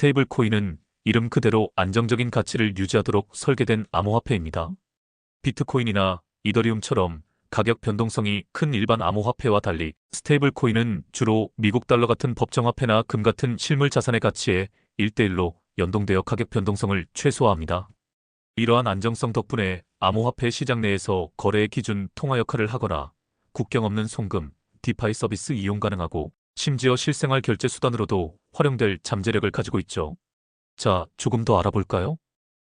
스테이블 코인은 이름 그대로 안정적인 가치를 유지하도록 설계된 암호화폐입니다. 비트코인이나 이더리움처럼 가격 변동성이 큰 일반 암호화폐와 달리 스테이블 코인은 주로 미국 달러 같은 법정화폐나 금 같은 실물 자산의 가치에 1대1로 연동되어 가격 변동성을 최소화합니다. 이러한 안정성 덕분에 암호화폐 시장 내에서 거래의 기준 통화 역할을 하거나 국경 없는 송금, 디파이 서비스 이용 가능하고 심지어 실생활 결제 수단으로도 활용될 잠재력을 가지고 있죠. 자, 조금 더 알아볼까요?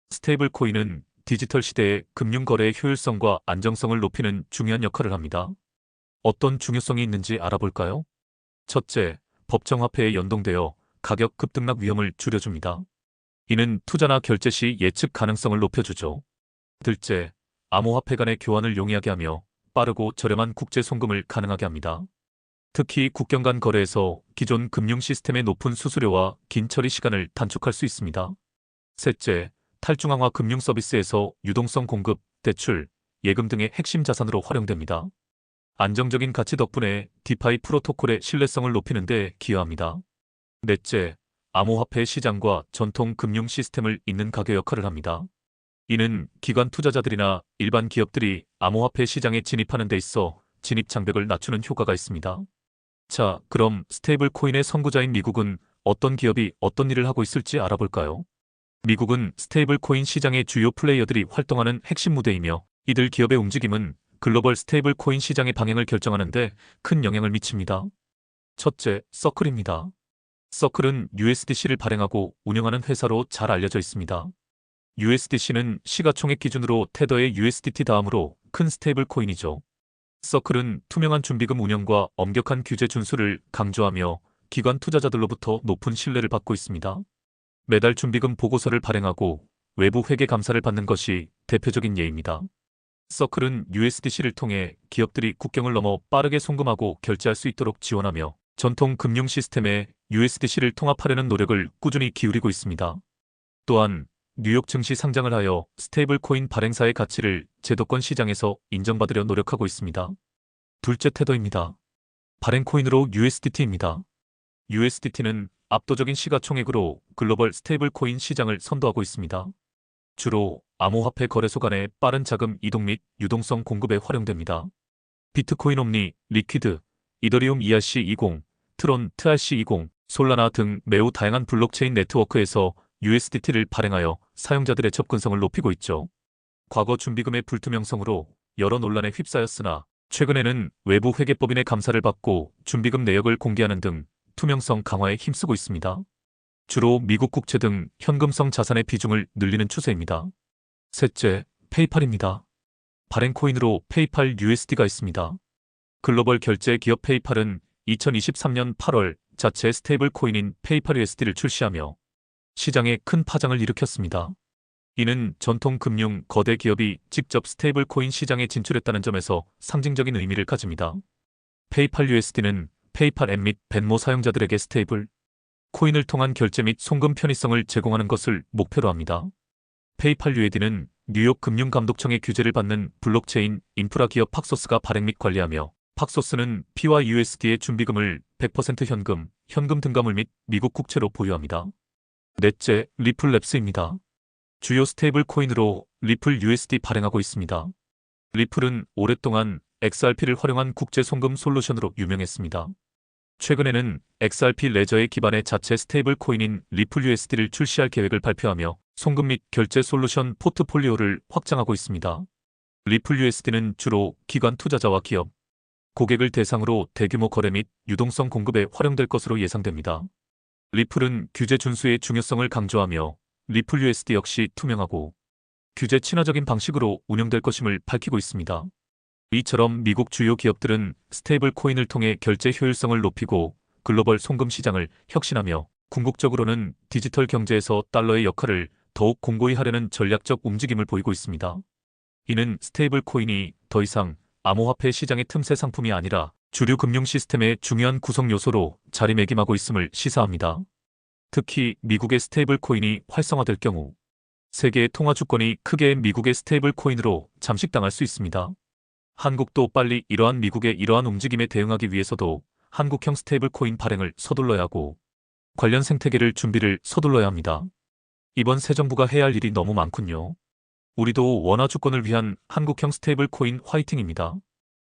스테이블 코인은 디지털 시대의 금융 거래의 효율성과 안정성을 높이는 중요한 역할을 합니다. 어떤 중요성이 있는지 알아볼까요? 첫째, 법정화폐에 연동되어 가격 급등락 위험을 줄여줍니다. 이는 투자나 결제 시 예측 가능성을 높여주죠. 둘째, 암호화폐 간의 교환을 용이하게 하며 빠르고 저렴한 국제 송금을 가능하게 합니다. 특히 국경 간 거래에서 기존 금융 시스템의 높은 수수료와 긴 처리 시간을 단축할 수 있습니다. 셋째, 탈중앙화 금융 서비스에서 유동성 공급, 대출, 예금 등의 핵심 자산으로 활용됩니다. 안정적인 가치 덕분에 디파이 프로토콜의 신뢰성을 높이는 데 기여합니다. 넷째, 암호화폐 시장과 전통 금융 시스템을 잇는 가교 역할을 합니다. 이는 기관 투자자들이나 일반 기업들이 암호화폐 시장에 진입하는 데 있어 진입 장벽을 낮추는 효과가 있습니다. 자, 그럼 스테이블 코인의 선구자인 미국은 어떤 기업이 어떤 일을 하고 있을지 알아볼까요? 미국은 스테이블 코인 시장의 주요 플레이어들이 활동하는 핵심 무대이며 이들 기업의 움직임은 글로벌 스테이블 코인 시장의 방향을 결정하는데 큰 영향을 미칩니다. 첫째, 서클입니다. 서클은 USDC를 발행하고 운영하는 회사로 잘 알려져 있습니다. USDC는 시가총액 기준으로 테더의 USDT 다음으로 큰 스테이블 코인이죠. 서클은 투명한 준비금 운영과 엄격한 규제 준수를 강조하며 기관 투자자들로부터 높은 신뢰를 받고 있습니다. 매달 준비금 보고서를 발행하고 외부 회계 감사를 받는 것이 대표적인 예입니다. 서클은 USDC를 통해 기업들이 국경을 넘어 빠르게 송금하고 결제할 수 있도록 지원하며 전통 금융 시스템에 USDC를 통합하려는 노력을 꾸준히 기울이고 있습니다. 또한 뉴욕 증시 상장을 하여 스테이블 코인 발행사의 가치를 제도권 시장에서 인정받으려 노력하고 있습니다. 둘째 테더입니다. 발행 코인으로 USDT입니다. USDT는 압도적인 시가총액으로 글로벌 스테이블 코인 시장을 선도하고 있습니다. 주로 암호화폐 거래소 간의 빠른 자금 이동 및 유동성 공급에 활용됩니다. 비트코인 옴니, 리퀴드, 이더리움 ERC20, 트론 TRC20, 솔라나 등 매우 다양한 블록체인 네트워크에서 USDT를 발행하여 사용자들의 접근성을 높이고 있죠. 과거 준비금의 불투명성으로 여러 논란에 휩싸였으나 최근에는 외부 회계법인의 감사를 받고 준비금 내역을 공개하는 등 투명성 강화에 힘쓰고 있습니다. 주로 미국 국채 등 현금성 자산의 비중을 늘리는 추세입니다. 셋째, 페이팔입니다. 발행 코인으로 페이팔 USD가 있습니다. 글로벌 결제 기업 페이팔은 2023년 8월 자체 스테이블 코인인 페이팔 USD를 출시하며 시장에 큰 파장을 일으켰습니다. 이는 전통 금융 거대 기업이 직접 스테이블 코인 시장에 진출했다는 점에서 상징적인 의미를 가집니다. 페이팔 USD는 페이팔 앱 및 벤모 사용자들에게 스테이블 코인을 통한 결제 및 송금 편의성을 제공하는 것을 목표로 합니다. 페이팔 USD는 뉴욕 금융감독청의 규제를 받는 블록체인 인프라 기업 팍소스가 발행 및 관리하며 팍소스는 P와 USD의 준비금을 100% 현금, 현금 등가물 및 미국 국채로 보유합니다. 넷째, 리플랩스입니다. 주요 스테이블 코인으로 리플 USD 발행하고 있습니다. 리플은 오랫동안 XRP를 활용한 국제 송금 솔루션으로 유명했습니다. 최근에는 XRP 레저의 기반의 자체 스테이블 코인인 리플 USD를 출시할 계획을 발표하며 송금 및 결제 솔루션 포트폴리오를 확장하고 있습니다. 리플 USD는 주로 기관 투자자와 기업, 고객을 대상으로 대규모 거래 및 유동성 공급에 활용될 것으로 예상됩니다. 리플은 규제 준수의 중요성을 강조하며 리플 USD 역시 투명하고 규제 친화적인 방식으로 운영될 것임을 밝히고 있습니다. 이처럼 미국 주요 기업들은 스테이블 코인을 통해 결제 효율성을 높이고 글로벌 송금 시장을 혁신하며 궁극적으로는 디지털 경제에서 달러의 역할을 더욱 공고히 하려는 전략적 움직임을 보이고 있습니다. 이는 스테이블 코인이 더 이상 암호화폐 시장의 틈새 상품이 아니라 주류 금융 시스템의 중요한 구성 요소로 자리매김하고 있음을 시사합니다. 특히 미국의 스테이블 코인이 활성화될 경우 세계의 통화 주권이 크게 미국의 스테이블 코인으로 잠식당할 수 있습니다. 한국도 빨리 이러한 미국의 이러한 움직임에 대응하기 위해서도 한국형 스테이블 코인 발행을 서둘러야 하고 관련 생태계를 준비를 서둘러야 합니다. 이번 새 정부가 해야 할 일이 너무 많군요. 우리도 원화 주권을 위한 한국형 스테이블 코인 화이팅입니다.